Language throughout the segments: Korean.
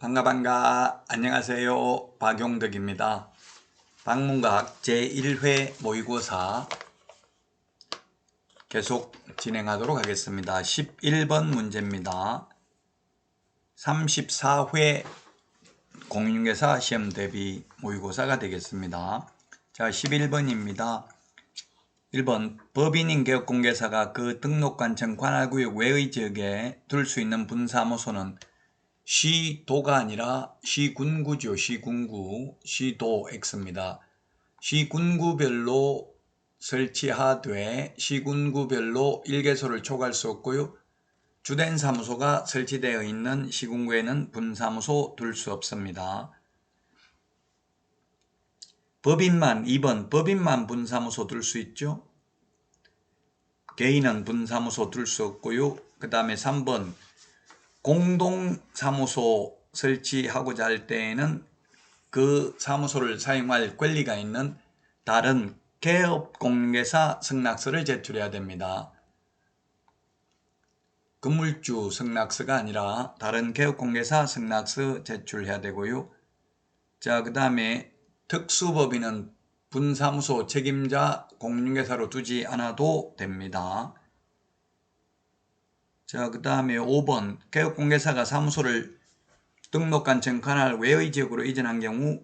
반가 반가 안녕하세요 박용덕입니다. 방문각 제1회 모의고사 계속 진행하도록 하겠습니다. 11번 문제입니다. 34회 공인중개사 시험 대비 모의고사가 되겠습니다. 자 11번입니다. 1번 법인인 개업공개사가 그 등록관청 관할구역 외의 지역에 둘 수 있는 분사무소는 시도가 아니라 시군구죠. 시군구, 시도 X입니다. 시군구별로 설치하되 시군구별로 일개소를 초과할 수 없고요. 주된 사무소가 설치되어 있는 시군구에는 분사무소 둘 수 없습니다. 법인만 2번 법인만 분사무소 둘 수 있죠. 개인은 분사무소 둘 수 없고요. 그 다음에 3번 공동사무소 설치하고자 할 때에는 그 사무소를 사용할 권리가 있는 다른 개업공개사 승낙서를 제출해야 됩니다. 건물주 승낙서가 아니라 다른 개업공개사 승낙서 제출해야 되고요. 자, 그 다음에 특수법인은 분사무소 책임자 공인중개사로 두지 않아도 됩니다. 자, 그 다음에 5번 개업공개사가 사무소를 등록관청 관할 외의 지역으로 이전한 경우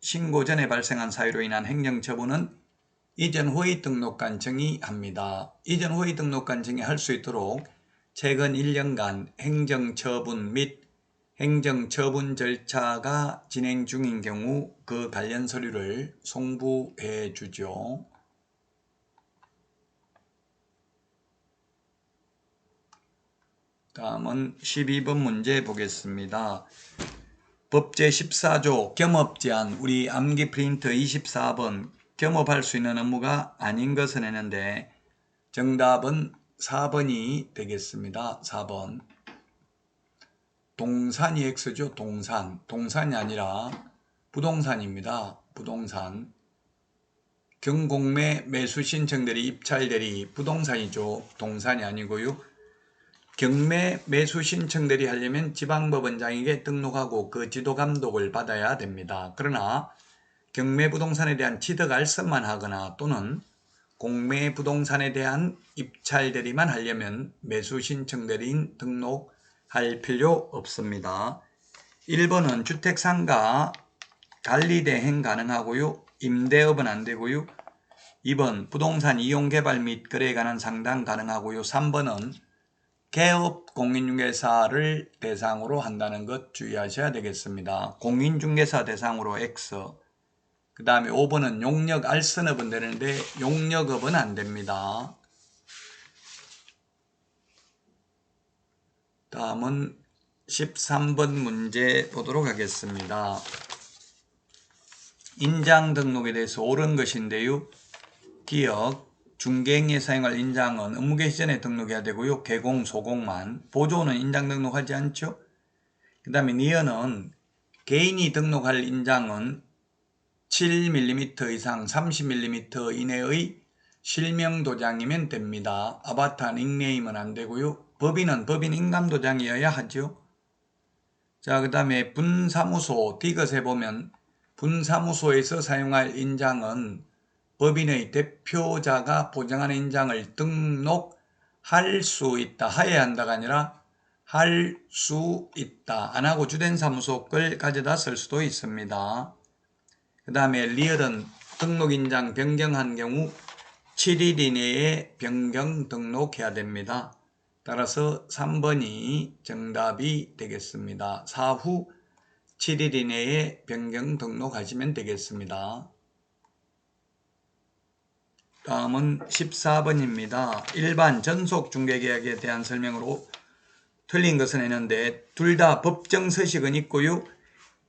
신고 전에 발생한 사유로 인한 행정처분은 이전 후의 등록관청이 합니다. 이전 후의 등록관청이 할 수 있도록 최근 1년간 행정처분 및 행정처분 절차가 진행 중인 경우 그 관련 서류를 송부해 주죠. 다음은 12번 문제 보겠습니다. 법제 14조 겸업 제한 우리 암기 프린터 24번 겸업할 수 있는 업무가 아닌 것을 내는데 정답은 4번이 되겠습니다. 4번 동산이 X죠. 동산. 동산이 아니라 부동산입니다. 부동산. 경공매 매수 신청들이 입찰들이 부동산이죠. 동산이 아니고요. 경매 매수 신청들이 하려면 지방법원장에게 등록하고 그 지도 감독을 받아야 됩니다. 그러나 경매 부동산에 대한 취득 알선만 하거나 또는 공매 부동산에 대한 입찰 대리만 하려면 매수 신청 대리인 등록할 필요 없습니다. 1번은 주택상가 관리 대행 가능하고요. 임대업은 안 되고요. 2번 부동산 이용개발 및 거래에 관한 상담 가능하고요. 3번은 개업 공인중개사를 대상으로 한다는 것 주의하셔야 되겠습니다. 공인중개사 대상으로 X 그 다음에 5번은 용역 알선업은 되는데 용역업은 안 됩니다. 다음은 13번 문제 보도록 하겠습니다. 인장 등록에 대해서 옳은 것인데요. 기억, 중개행에 사용할 인장은 업무 개시 전에 등록해야 되고요. 개공, 소공만. 보조는 인장 등록하지 않죠. 그 다음에 니어는 개인이 등록할 인장은 7mm 이상 30mm 이내의 실명 도장이면 됩니다. 아바타 닉네임은 안 되고요. 법인은 법인 인감 도장이어야 하죠. 자, 그 다음에 분사무소 디귿에 보면 분사무소에서 사용할 인장은 법인의 대표자가 보장하는 인장을 등록할 수 있다. 하여야 한다가 아니라 할 수 있다. 안 하고 주된 사무소 걸 가져다 쓸 수도 있습니다. 그 다음에 리얼은 등록인장 변경한 경우 7일 이내에 변경 등록해야 됩니다. 따라서 3번이 정답이 되겠습니다. 사후 7일 이내에 변경 등록하시면 되겠습니다. 다음은 14번입니다. 일반 전속 중개계약에 대한 설명으로 틀린 것은 했는데 둘 다 법정 서식은 있고요.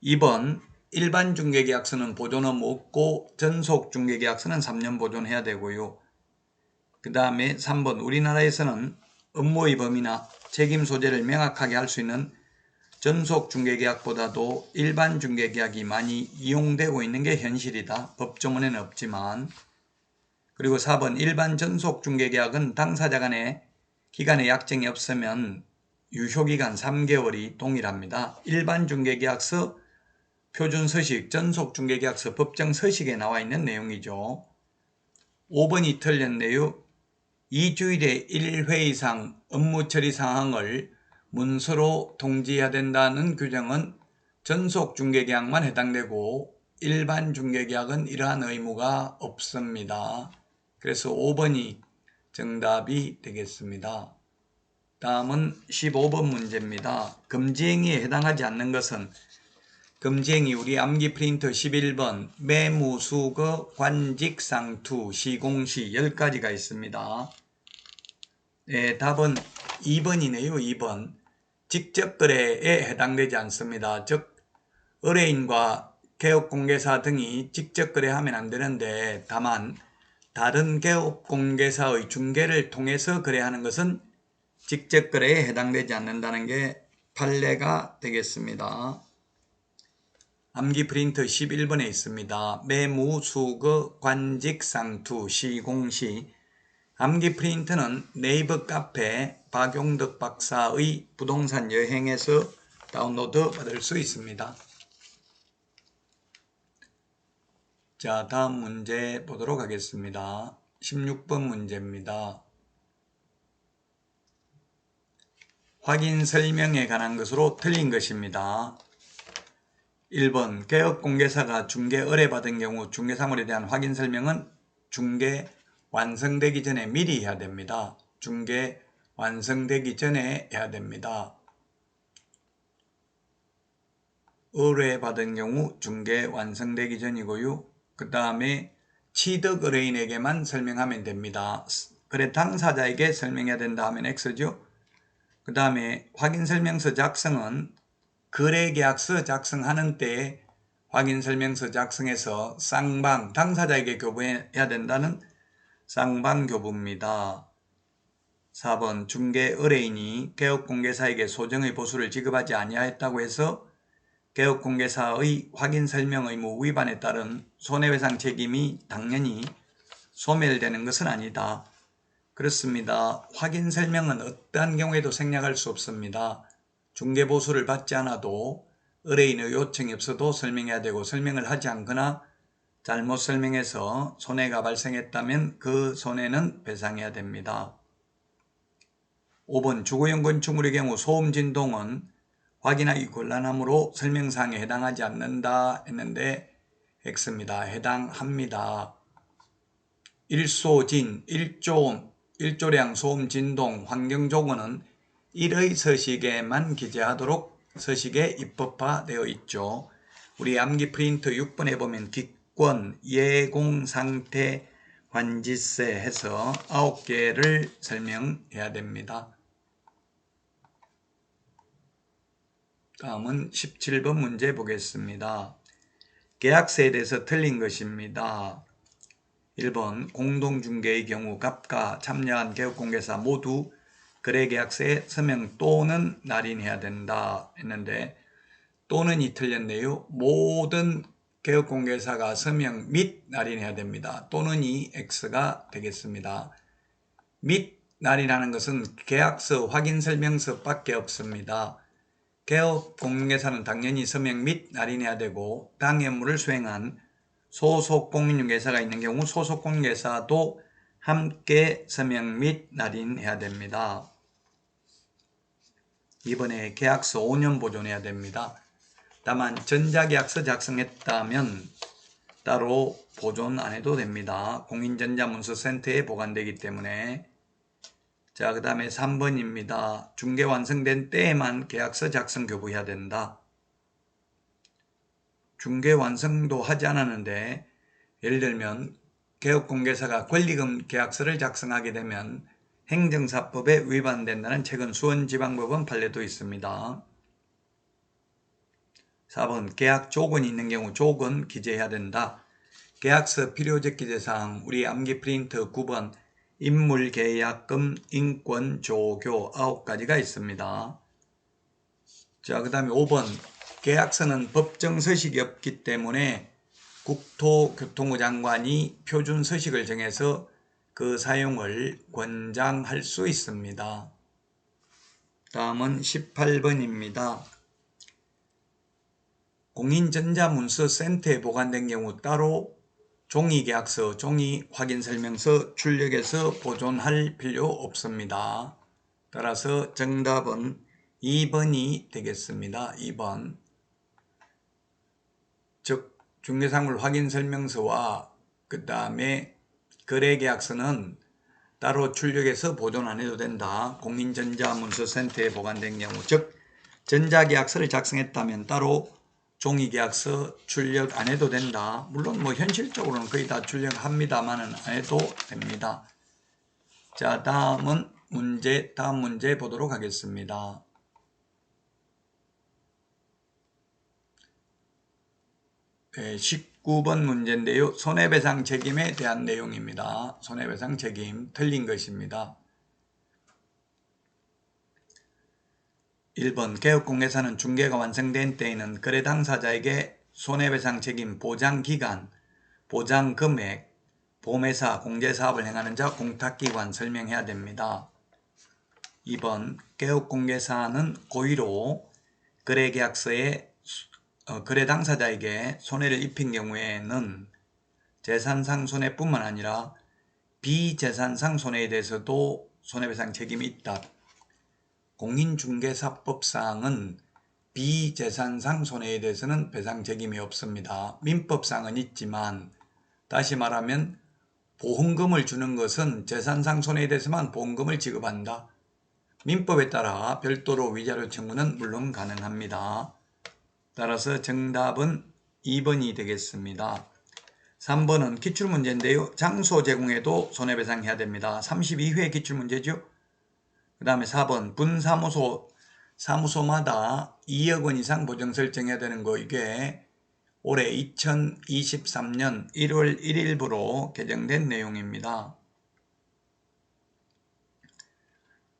2번 일반 중개계약서는 보존은 없고 전속 중개계약서는 3년 보존해야 되고요. 그 다음에 3번 우리나라에서는 업무의 범위나 책임 소재를 명확하게 할 수 있는 전속 중개계약보다도 일반 중개계약이 많이 이용되고 있는 게 현실이다. 법조문에는 없지만 그리고 4번 일반 전속 중개계약은 당사자 간의 기간의 약정이 없으면 유효기간 3개월이 동일합니다. 일반 중개계약서, 표준 서식, 전속 중개계약서, 법정 서식에 나와 있는 내용이죠. 5번이 틀렸네요. 2주일에 1회 이상 업무 처리 사항을 문서로 통지해야 된다는 규정은 전속 중개계약만 해당되고 일반 중개계약은 이러한 의무가 없습니다. 그래서 5번이 정답이 되겠습니다. 다음은 15번 문제입니다. 금지행위에 해당하지 않는 것은 금지행위 우리 암기 프린터 11번 매무수거 관직상투 시공시 10가지가 있습니다. 네, 답은 2번이네요. 2번. 직접 거래에 해당되지 않습니다. 즉 의뢰인과 개업공개사 등이 직접 거래하면 안 되는데 다만 다른 개업 공개사의 중개를 통해서 거래하는 것은 직접 거래에 해당되지 않는다는 게 판례가 되겠습니다. 암기 프린트 11번에 있습니다. 매무, 수거, 관직, 상투, 시공시 암기 프린트는 네이버 카페 박용덕 박사의 부동산 여행에서 다운로드 받을 수 있습니다. 자, 다음 문제 보도록 하겠습니다. 16번 문제입니다. 확인 설명에 관한 것으로 틀린 것입니다. 1번 개업공개사가 중개 의뢰받은 경우 중개사물에 대한 확인 설명은 중개 완성되기 전에 미리 해야 됩니다. 중개 완성되기 전에 해야 됩니다. 의뢰받은 경우 중개 완성되기 전이고요. 그 다음에 취득 의뢰인에게만 설명하면 됩니다. 그래 당사자에게 설명해야 된다 하면 X죠. 그 다음에 확인설명서 작성은 거래계약서 작성하는 때에 확인설명서 작성해서 쌍방 당사자에게 교부해야 된다는 쌍방교부입니다. 4번 중개 의뢰인이 개업공개사에게 소정의 보수를 지급하지 아니하였다고 해서 개업공개사의 확인 설명 의무 위반에 따른 손해배상 책임이 당연히 소멸되는 것은 아니다. 그렇습니다. 확인 설명은 어떠한 경우에도 생략할 수 없습니다. 중개보수를 받지 않아도 의뢰인의 요청이 없어도 설명해야 되고 설명을 하지 않거나 잘못 설명해서 손해가 발생했다면 그 손해는 배상해야 됩니다. 5번 주거용 건축물의 경우 소음 진동은 확인하기 곤란하므로 설명사항에 해당하지 않는다 했는데 X입니다. 해당합니다. 일소진, 일조, 일조량, 소음, 진동, 환경조건은 1의 서식에만 기재하도록 서식에 입법화되어 있죠. 우리 암기 프린트 6번에 보면 기권, 예공, 상태, 관지세 해서 9개를 설명해야 됩니다. 다음은 17번 문제 보겠습니다. 계약서에 대해서 틀린 것입니다. 1번 공동중개의 경우 갑과 참여한 개업공개사 모두 거래계약서에 서명 또는 날인해야 된다 했는데 또는 이 틀렸네요. 모든 개업공개사가 서명 및 날인해야 됩니다. 또는 이 X가 되겠습니다. 및 날인하는 것은 계약서 확인 설명서밖에 없습니다. 개업공개사는 당연히 서명 및 날인해야 되고 당해물을 수행한 소속 공인중개사가 있는 경우 소속 공인중개사도 함께 서명 및 날인해야 됩니다. 이번에 계약서 5년 보존해야 됩니다. 다만 전자계약서 작성했다면 따로 보존 안 해도 됩니다. 공인전자문서센터에 보관되기 때문에 자, 그 다음에 3번입니다. 중개 완성된 때에만 계약서 작성 교부해야 된다. 중개 완성도 하지 않았는데 예를 들면 개업공개사가 권리금 계약서를 작성하게 되면 행정사법에 위반된다는 최근 수원지방법원 판례도 있습니다. 4번 계약 조건이 있는 경우 조건 기재해야 된다. 계약서 필요적 기재사항 우리 암기 프린트 9번 인물계약금 인권 조교 9가지가 있습니다. 자, 그 다음에 5번 계약서는 법정 서식이 없기 때문에 국토교통부 장관이 표준 서식을 정해서 그 사용을 권장할 수 있습니다. 다음은 18번입니다. 공인전자문서 센터에 보관된 경우 따로 종이계약서, 종이 확인설명서 출력해서 보존할 필요 없습니다. 따라서 정답은 2번이 되겠습니다. 2번. 즉 중개상물 확인설명서와 그 다음에 거래계약서는 따로 출력해서 보존 안 해도 된다. 공인전자문서센터에 보관된 경우 즉 전자계약서를 작성했다면 따로 종이계약서 출력 안 해도 된다. 물론 뭐 현실적으로는 거의 다 출력합니다만은 안 해도 됩니다. 자 다음은 문제 다음 문제 보도록 하겠습니다. 네, 19번 문제인데요. 손해배상 책임에 대한 내용입니다. 손해배상 책임 틀린 것입니다. 1번 개업공개사는 중개가 완성된 때에는 거래 당사자에게 손해배상 책임 보장 기간, 보장 금액, 보매사, 공제사업을 행하는 자, 공탁기관 설명해야 됩니다. 2번 개업공개사는 고의로 거래계약서에 어, 거래 당사자에게 손해를 입힌 경우에는 재산상 손해뿐만 아니라 비재산상 손해에 대해서도 손해배상 책임이 있다. 공인중개사법상은 비재산상 손해에 대해서는 배상 책임이 없습니다. 민법상은 있지만 다시 말하면 보험금을 주는 것은 재산상 손해에 대해서만 보험금을 지급한다. 민법에 따라 별도로 위자료 청구는 물론 가능합니다. 따라서 정답은 2번이 되겠습니다. 3번은 기출문제인데요. 장소 제공에도 손해배상해야 됩니다. 32회 기출문제죠. 그 다음에 4번 분사무소 사무소마다 2억 원 이상 보정 설정해야 되는 거 이게 올해 2023년 1월 1일부로 개정된 내용입니다.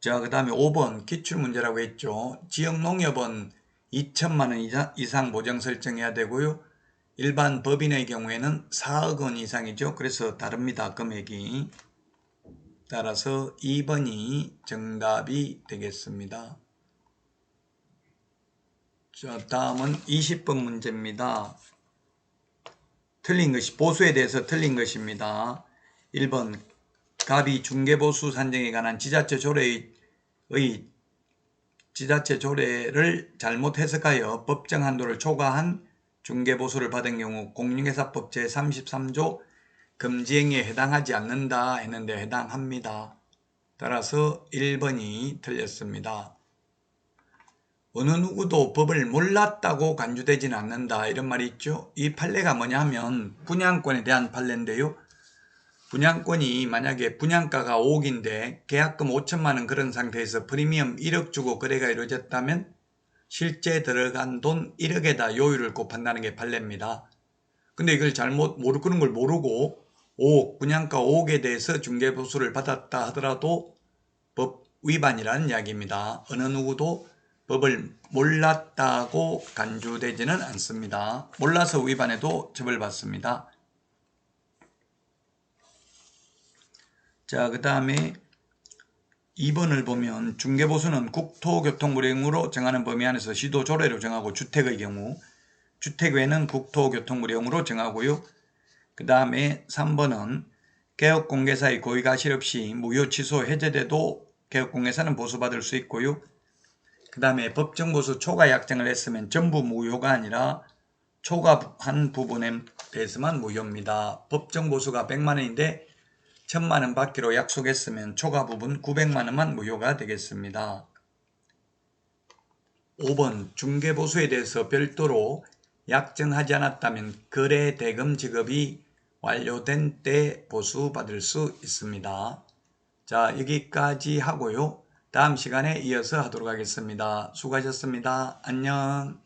자, 그 다음에 5번 기출문제라고 했죠. 지역농협은 2천만 원 이상 보정 설정해야 되고요. 일반 법인의 경우에는 4억 원 이상이죠. 그래서 다릅니다. 금액이. 따라서 2번이 정답이 되겠습니다. 자, 다음은 20번 문제입니다. 틀린 것이 보수에 대해서 틀린 것입니다. 1번 갑이 중개보수 산정에 관한 지자체 조례의 지자체 조례를 잘못 해석하여 법정 한도를 초과한 중개보수를 받은 경우 공인회사법 제33조 금지행위에 해당하지 않는다 했는데 해당합니다. 따라서 1번이 틀렸습니다. 어느 누구도 법을 몰랐다고 간주되지는 않는다 이런 말이 있죠. 이 판례가 뭐냐면 분양권에 대한 판례인데요. 분양권이 만약에 분양가가 5억인데 계약금 5천만 원 그런 상태에서 프리미엄 1억 주고 거래가 이루어졌다면 실제 들어간 돈 1억에다 요율을 곱한다는 게 판례입니다. 근데 이걸 잘못 모르 그런 걸 모르고 5억 분양가 5억에 대해서 중개보수를 받았다 하더라도 법 위반이라는 이야기입니다. 어느 누구도 법을 몰랐다고 간주되지는 않습니다. 몰라서 위반해도 처벌받습니다. 자, 그 다음에 2번을 보면 중개보수는 국토교통부령으로 정하는 범위 안에서 시도 조례로 정하고 주택의 경우 주택 외는 국토교통부령으로 정하고요. 그 다음에 3번은 개업공개사의 고의가 실 없이 무효 취소 해제돼도 개업공개사는 보수받을 수 있고요. 그 다음에 법정보수 초과 약정을 했으면 전부 무효가 아니라 초과한 부분에 대해서만 무효입니다. 법정보수가 100만원인데 천만원 받기로 약속했으면 초과 부분 900만원만 무효가 되겠습니다. 5번 중개보수에 대해서 별도로 약정하지 않았다면 거래 대금 지급이 완료된 때 보수받을 수 있습니다. 자 여기까지 하고요. 다음 시간에 이어서 하도록 하겠습니다. 수고하셨습니다. 안녕